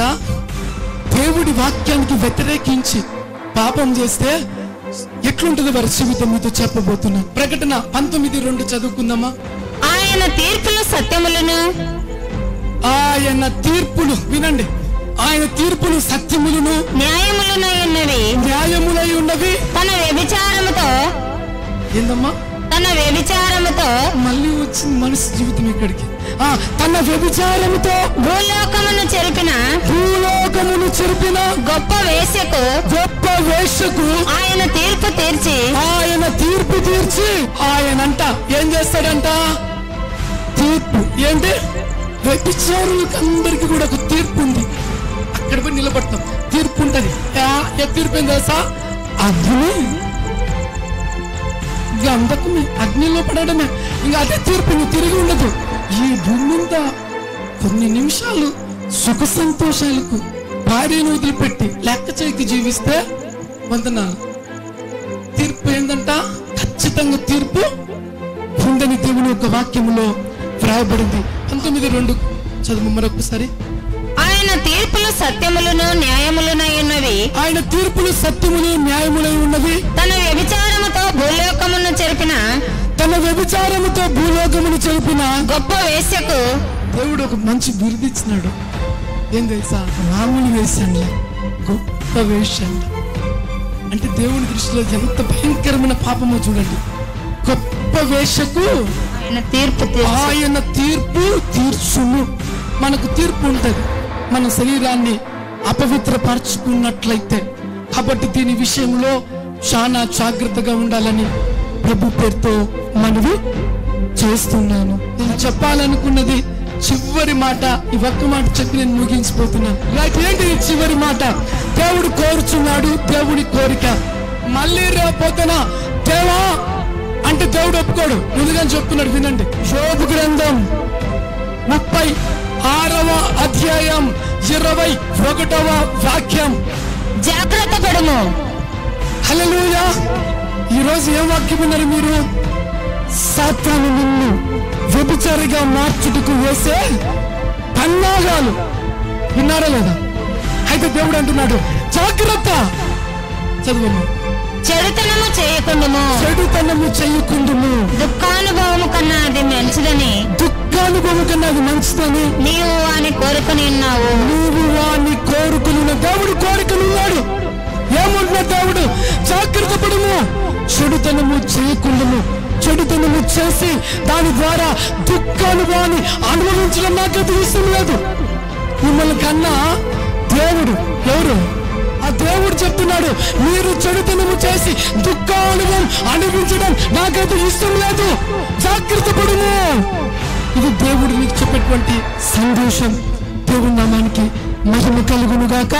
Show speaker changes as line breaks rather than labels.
లేదా దేవుడి వాక్యానికి వ్యతిరేకించి పాపం చేస్తే ఎట్లుంటుంది వారి జీవితం మీతో చెప్పబోతున్నాను. ప్రకటన పంతొమ్మిది రెండు చదువుకుందామా?
ఆయన తీర్పులు సత్యములను.
ఆయన తీర్పులు వినండి. ఆయన తీర్పులు సత్యములను
న్యాయములను ఉన్నవి.
న్యాయములై ఉన్నవి.
తన వ్యభిచారముతో
ఏందమ్మా?
తన వ్యభిచారముతో
వచ్చింది మనిషి జీవితం ఇక్కడికి. ఆ తన వ్యభిచారముతో
భూలోకమును చెరిపిన
భూలోకమును చెరిపిన
గొప్ప వేశ్యకు
గొప్ప వేషకు
ఆయన తీర్పు తీర్చి
ఆయన తీర్పు తీర్చి ఆయనంట ఏం చేస్తాడంట? తీర్పు. ఏంటి? వ్యభిచారులకు అందరికి కూడా ఒక తీర్పు ఉంది. అక్కడ పోయి నిలబడతాం. తీర్పు ఉంటది. ఏ తీర్పు ఏం తెలుసా? అగ్ని. గంధకమే అగ్నిలో పడడమే. ఇంకా అదే తీర్పు నువ్వు తిరిగి ఉండదు. ఈ భూమి మీద కొన్ని నిమిషాలు సుఖ సంతోషాలకు భార్యను వదిలిపెట్టి లెక్క చేయకి జీవిస్తే వందనాలు తీర్పు ఏందంట? ఖచ్చితంగా తీర్పు ఉందని దేవుని యొక్క వాక్యములో వ్రాయబడింది. పంతొమ్మిది రెండు చదువు మరొకసారి.
ఆయన తీర్పులు సత్యములను న్యాయములనై ఉన్నవి
ఆయన తీర్పులు సత్యములు న్యాయములై ఉన్నవి
తన వ్యభిచారముతో భూలోకమును చెరిపిన
తన వ్యభిచారముతో భూలోకమును చెరిపిన
గొప్ప వేశ్యకు
దేవుడు ఒక మంచి బిరుదు ఇచ్చినాడు ఏం తెలుసా? రాముని వేషంలో గొప్ప వేషంలో అంటే దేవుని దృష్టిలో ఎంత భయంకరమైన పాపమో చూడండి. గొప్ప వేషకు
తీర్పు
ఆయన తీర్పు తీర్చును. మనకు తీర్పు ఉంటది. మన శరీరాన్ని అపవిత్రపరచుకున్నట్లయితే. కాబట్టి దీని విషయంలో చాలా జాగ్రత్తగా ఉండాలని ప్రభు పేరుతో మనవి చేస్తున్నాను. నేను చెప్పాలనుకున్నది చివరి మాట ఈ ఒక్క మాట చెప్పి నేను ముగించిపోతున్నాను. రైట్ ఏంటి ఈ చివరి మాట? దేవుడు కోరుచున్నాడు దేవుడి కోరిక. మళ్ళీ రేపొద్దున దేవా అంటే దేవుడు ఒప్పుకోడు. ముందుగా చెప్తున్నాడు వినండి. శోభ గ్రంథం ముప్పై ఆరవ అధ్యాయం ఇరవై ఒకటవ వాక్యం.
జాగ్రత్త పడుము.
హల్లెలూయా ఈరోజు ఏం వాక్యం విన్నారు మీరు? సాతాను నిన్ను వ్యభిచారిగా మార్చుటకు వేసే పన్నాగాలు. విన్నారా లేదా? అయితే దేవుడు అంటున్నాడు జాగ్రత్త! చదువు
చెడుతనము చేయకుండుము.
చెడుతనము చెయ్యకుండుము
దుఃఖానుభవము కన్నా అది మంచిదని.
దుఃఖానుభవం కన్నా అది మంచిదని.
నీవు అని కోరుకుని ఉన్నావు.
నీవు వాణ్ణి కోరుకున్న దేవుడు కోరికలున్నాడు. ఏమంటున్నా దేవుడు? జాగ్రత్త పడము చెడుతనము చేయకుండాము. చెడుతనము చేసి దాని ద్వారా దుఃఖానుభవాన్ని అనుభవించడం నాకైతే ఇష్టం లేదు. మిమ్మల్ని కన్నా దేవుడు ఎవరు? ఆ దేవుడు చెప్తున్నాడు మీరు చెడుతనము చేసి దుఃఖానుభవం అనుభవించడం నాకైతే ఇష్టం లేదు. జాగ్రత్త పడుము ఇది దేవుడు మీకు చెప్పేటువంటి సందేశం. దేవుడి నామానికి మహిమ కలుగును గాక